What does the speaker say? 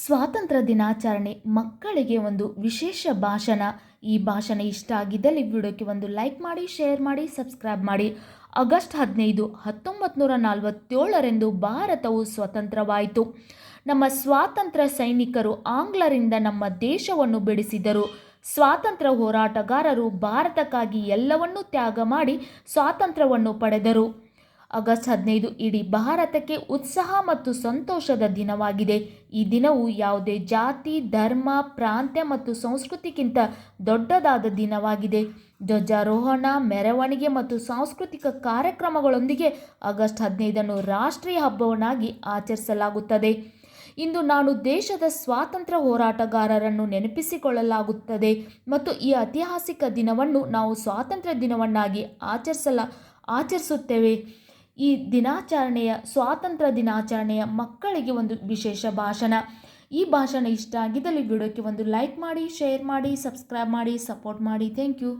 ಸ್ವಾತಂತ್ರ್ಯ ದಿನಾಚರಣೆ ಮಕ್ಕಳಿಗೆ ಒಂದು ವಿಶೇಷ ಭಾಷಣ. ಈ ಭಾಷಣ ಇಷ್ಟ ಆಗಿದ್ದಲ್ಲಿ ವಿಡಿಯೋಕ್ಕೆ ಒಂದು ಲೈಕ್ ಮಾಡಿ, ಶೇರ್ ಮಾಡಿ, ಸಬ್ಸ್ಕ್ರೈಬ್ ಮಾಡಿ. ಆಗಸ್ಟ್ ಹದಿನೈದು ಹತ್ತೊಂಬತ್ತು ನೂರ ನಲವತ್ತೇಳರಂದು ಭಾರತವು ಸ್ವತಂತ್ರವಾಯಿತು. ನಮ್ಮ ಸ್ವಾತಂತ್ರ್ಯ ಸೈನಿಕರು ಆಂಗ್ಲರಿಂದ ನಮ್ಮ ದೇಶವನ್ನು ಬಿಡಿಸಿದರು. ಸ್ವಾತಂತ್ರ್ಯ ಹೋರಾಟಗಾರರು ಭಾರತಕ್ಕಾಗಿ ಎಲ್ಲವನ್ನೂ ತ್ಯಾಗ ಮಾಡಿ ಸ್ವಾತಂತ್ರ್ಯವನ್ನು ಪಡೆದರು. ಆಗಸ್ಟ್ ಹದಿನೈದು ಇಡೀ ಭಾರತಕ್ಕೆ ಉತ್ಸಾಹ ಮತ್ತು ಸಂತೋಷದ ದಿನವಾಗಿದೆ. ಈ ದಿನವು ಯಾವುದೇ ಜಾತಿ, ಧರ್ಮ, ಪ್ರಾಂತ್ಯ ಮತ್ತು ಸಂಸ್ಕೃತಿಗಿಂತ ದೊಡ್ಡದಾದ ದಿನವಾಗಿದೆ. ಧ್ವಜಾರೋಹಣ, ಮೆರವಣಿಗೆ ಮತ್ತು ಸಾಂಸ್ಕೃತಿಕ ಕಾರ್ಯಕ್ರಮಗಳೊಂದಿಗೆ ಆಗಸ್ಟ್ ಹದಿನೈದನ್ನು ರಾಷ್ಟ್ರೀಯ ಹಬ್ಬವನ್ನಾಗಿ ಆಚರಿಸಲಾಗುತ್ತದೆ. ಇಂದು ನಾನು ದೇಶದ ಸ್ವಾತಂತ್ರ್ಯ ಹೋರಾಟಗಾರರನ್ನು ನೆನಪಿಸಿಕೊಳ್ಳಲಾಗುತ್ತದೆ ಮತ್ತು ಈ ಐತಿಹಾಸಿಕ ದಿನವನ್ನು ನಾವು ಸ್ವಾತಂತ್ರ್ಯ ದಿನವನ್ನಾಗಿ ಆಚರಿಸಲ, ಆಚರಿಸುತ್ತೇವೆ. ಈ ದಿನಾಚರಣೆಯ, ಸ್ವಾತಂತ್ರ್ಯ ದಿನಾಚರಣೆಯ ಮಕ್ಕಳಿಗೆ ಒಂದು ವಿಶೇಷ ಭಾಷಣ. ಈ ಭಾಷಣ ಇಷ್ಟ ಆಗಿದ್ದಲ್ಲಿ ವಿಡಿಯೋಕ್ಕೆ ಒಂದು ಲೈಕ್ ಮಾಡಿ, ಶೇರ್ ಮಾಡಿ, ಸಬ್ಸ್ಕ್ರೈಬ್ ಮಾಡಿ, ಸಪೋರ್ಟ್ ಮಾಡಿ. Thank you.